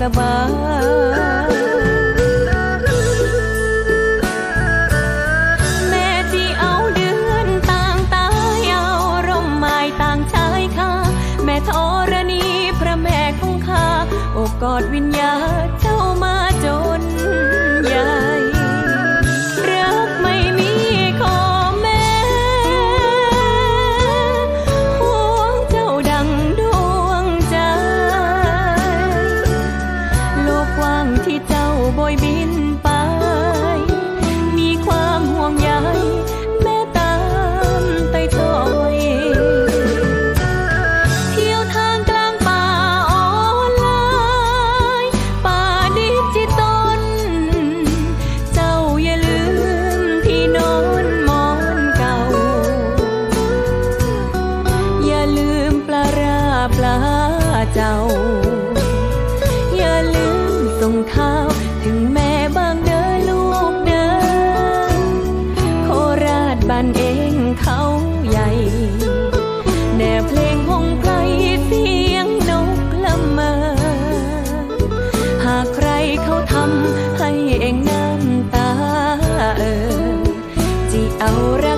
สบายแม่ที่เอาเดือนต่างตายเอาร่มไม้ต่างชายค่ะ แม่ธรณีพระแม่คงคาอบกอดวิญญาณ ปลาเจ้า อย่าลืมส่งข้าวถึงแม่บ้างเด้อลูกเด้อโคราชบ้านเองเขาใหญ่ แน่เพลงพงไพรเสียงนกละเมอหากใครเขาทำให้เองน้ำตาเออ จะเอารั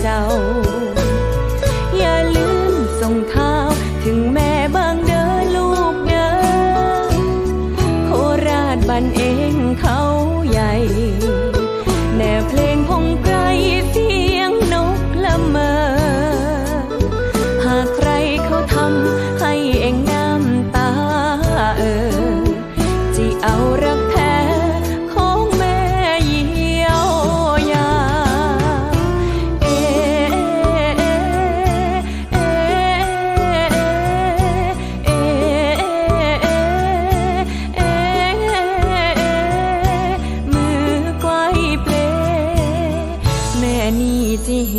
เจ้า อย่าลืมส่งเท้าถึงแม่บางเดินลูกเดินโคราชบันเองเขา นี้สิเ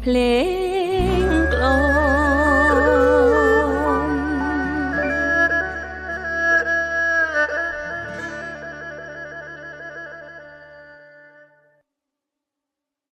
เพล